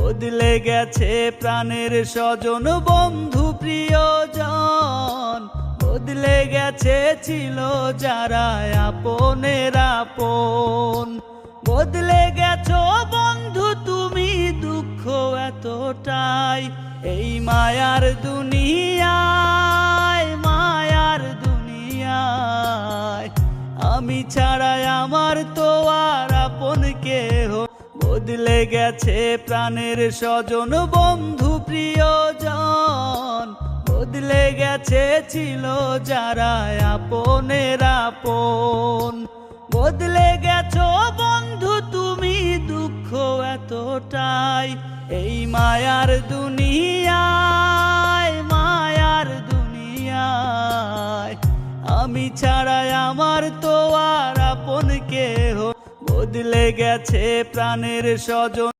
বদলে গেছে প্রাণের স্বজন বন্ধু প্রিয়জন। বদলে গেছে ছিল যারা আপনের আপন। বদলে গেছো বন্ধু তুমি দুঃখ এতটাই। এই মায়ার দুনিয়ায় মায়ার দুনিয়ায়। আমি ছাড়াই আমার তো বদলে গেছে প্রাণের স্বজন, বন্ধু প্রিয়জন। বদলে গেছে ছিল যারা আপনের আপন। বদলে গেছো বন্ধু, তুমি দুঃখ এতটাই। এই মায়ার দুনিয়ায় মায়ার দুনিয়ায়। আমি ছাড়াই আমার তো আর বদলে গেছে প্রাণের স্বজন।